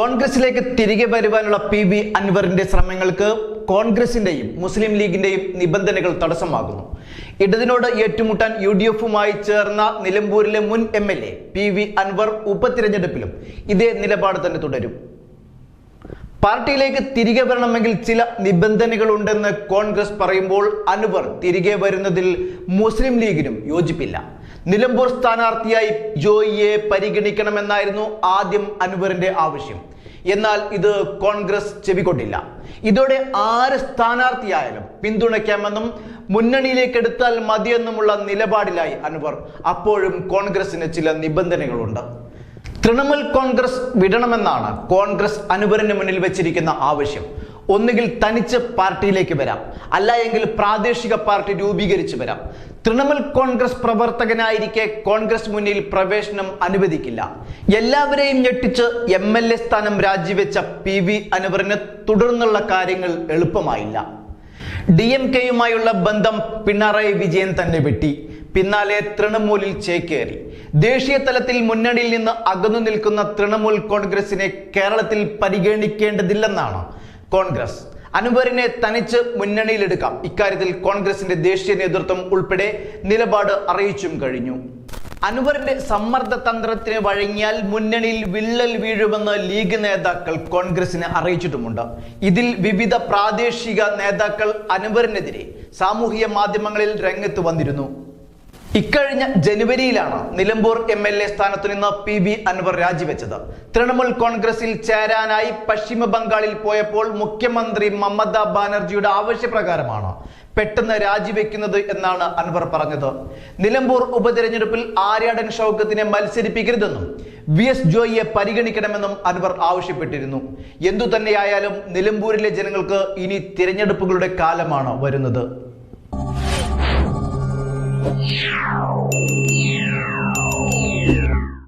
കോൺഗ്രസിലേക്ക് തിരികെ വരുവാനുള്ള പി വി അൻവറിന്റെ ശ്രമങ്ങൾക്ക് കോൺഗ്രസിന്റെയും മുസ്ലിം ലീഗിന്റെയും നിബന്ധനകൾ തടസ്സമാകുന്നു. ഇടതിനോട് ഏറ്റുമുട്ടാൻ യു ഡി എഫുമായി ചേർന്ന നിലമ്പൂരിലെ മുൻ M L A P V Anwar ഉപതിരഞ്ഞെടുപ്പിലും ഇതേ നിലപാട് തന്നെ തുടരും. പാർട്ടിയിലേക്ക് തിരികെ വരണമെങ്കിൽ ചില നിബന്ധനകളുണ്ടെന്ന് കോൺഗ്രസ് പറയുമ്പോൾ അനുവർ തിരികെ വരുന്നതിൽ മുസ്ലിം ലീഗിനും യോജിപ്പില്ല. നിലമ്പൂർ സ്ഥാനാർത്ഥിയായി ജോയിയെ പരിഗണിക്കണമെന്നായിരുന്നു ആദ്യം അനുവറിന്റെ ആവശ്യം. എന്നാൽ ഇത് കോൺഗ്രസ് ചെവിക്കൊണ്ടില്ല. ഇതോടെ ആര് സ്ഥാനാർത്ഥിയായാലും പിന്തുണയ്ക്കാമെന്നും മുന്നണിയിലേക്ക് എടുത്താൽ മതിയെന്നുമുള്ള നിലപാടിലായി അനുവർ അപ്പോഴും കോൺഗ്രസിന് ചില നിബന്ധനകളുണ്ട്. തൃണമൂൽ കോൺഗ്രസ് വിടണമെന്നാണ് കോൺഗ്രസ് അനുവറിന് മുന്നിൽ വെച്ചിരിക്കുന്ന ആവശ്യം. ഒന്നുകിൽ തനിച്ച് പാർട്ടിയിലേക്ക് വരാം. അല്ല എങ്കിൽ പ്രാദേശിക പാർട്ടി രൂപീകരിച്ച് വരാം. തൃണമൂൽ കോൺഗ്രസ് പ്രവർത്തകനായിരിക്കെ കോൺഗ്രസ് മുന്നിൽ പ്രവേശനം അനുവദിക്കില്ല. എല്ലാവരെയും ഞെട്ടിച്ച് എം എൽ എ സ്ഥാനം രാജിവെച്ച പി വി അനുവറിന് തുടർന്നുള്ള കാര്യങ്ങൾ എളുപ്പമായില്ല. ഡി എം കെയുമായുള്ള ബന്ധം പിണറായി വിജയൻ തന്നെ വെട്ടി. പിന്നാലെ തൃണമൂലിൽ ചേക്കേറി. ദേശീയ തലത്തിൽ മുന്നണിയിൽ നിന്ന് അകന്നു നിൽക്കുന്ന തൃണമൂൽ കോൺഗ്രസിനെ കേരളത്തിൽ പരിഗണിക്കേണ്ടതില്ലെന്നാണ് കോൺഗ്രസ്? അനുവറിനെ തനിച്ച് മുന്നണിയിലെടുക്കാം. ഇക്കാര്യത്തിൽ കോൺഗ്രസിന്റെ ദേശീയ നേതൃത്വം ഉൾപ്പെടെ നിലപാട് അറിയിച്ചും കഴിഞ്ഞു. അനുവറിന്റെ സമ്മർദ്ദ തന്ത്രത്തിന് വഴങ്ങിയാൽ മുന്നണിയിൽ വിള്ളൽ വീഴുമെന്ന് ലീഗ് നേതാക്കൾ കോൺഗ്രസിനെ അറിയിച്ചിട്ടുമുണ്ട്. ഇതിൽ വിവിധ പ്രാദേശിക നേതാക്കൾ അനുവറിനെതിരെ സാമൂഹിക മാധ്യമങ്ങളിൽ രംഗത്ത് വന്നിരുന്നു. ഇക്കഴിഞ്ഞ ജനുവരിയിലാണ് നിലമ്പൂർ എം എൽ എ സ്ഥാനത്തു നിന്ന് പി ബി അൻവർ രാജിവെച്ചത്. തൃണമൂൽ കോൺഗ്രസിൽ ചേരാനായി പശ്ചിമ ബംഗാളിൽ പോയപ്പോൾ മുഖ്യമന്ത്രി മമതാ ബാനർജിയുടെ ആവശ്യപ്രകാരമാണ് പെട്ടെന്ന് രാജിവെക്കുന്നത് എന്നാണ് അൻവർ പറഞ്ഞത്. നിലമ്പൂർ ഉപതെരഞ്ഞെടുപ്പിൽ ആര്യാടൻ ഷൗക്കത്തിനെ മത്സരിപ്പിക്കരുതെന്നും വി എസ് ജോയിയെ പരിഗണിക്കണമെന്നും അൻവർ ആവശ്യപ്പെട്ടിരുന്നു. എന്തു തന്നെയായാലും നിലമ്പൂരിലെ ജനങ്ങൾക്ക് ഇനി തിരഞ്ഞെടുപ്പുകളുടെ കാലമാണ് വരുന്നത്. Meow. Meow.